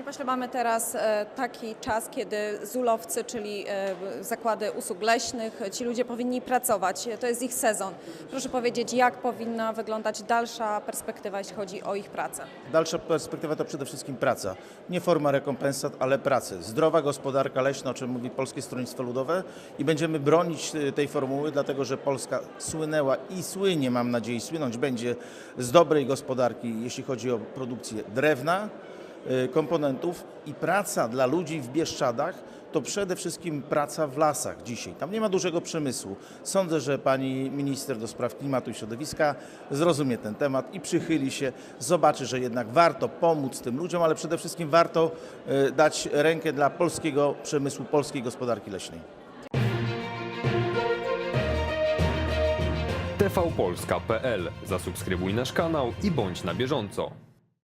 Panie pośle, mamy teraz e, taki czas, kiedy zulowcy, czyli e, zakłady usług leśnych, ci ludzie powinni pracować. To jest ich sezon. Proszę powiedzieć, jak powinna wyglądać dalsza perspektywa, jeśli chodzi o ich pracę? Dalsza perspektywa to przede wszystkim praca. Nie forma rekompensat, ale pracy. Zdrowa gospodarka leśna, o czym mówi Polskie Stronnictwo Ludowe i będziemy bronić y, tej formuły, dlatego że Polska słynęła i słynie, mam nadzieję, słynąć będzie z dobrej gospodarki, jeśli chodzi o produkcję drewna, komponentów i praca dla ludzi w Bieszczadach to przede wszystkim praca w lasach dzisiaj. Tam nie ma dużego przemysłu. Sądzę, że pani minister do spraw klimatu i środowiska zrozumie ten temat i przychyli się, zobaczy, że jednak warto pomóc tym ludziom, ale przede wszystkim warto y, dać rękę dla polskiego przemysłu, polskiej gospodarki leśnej. tvpolska.pl. Zasubskrybuj nasz kanał i bądź na bieżąco.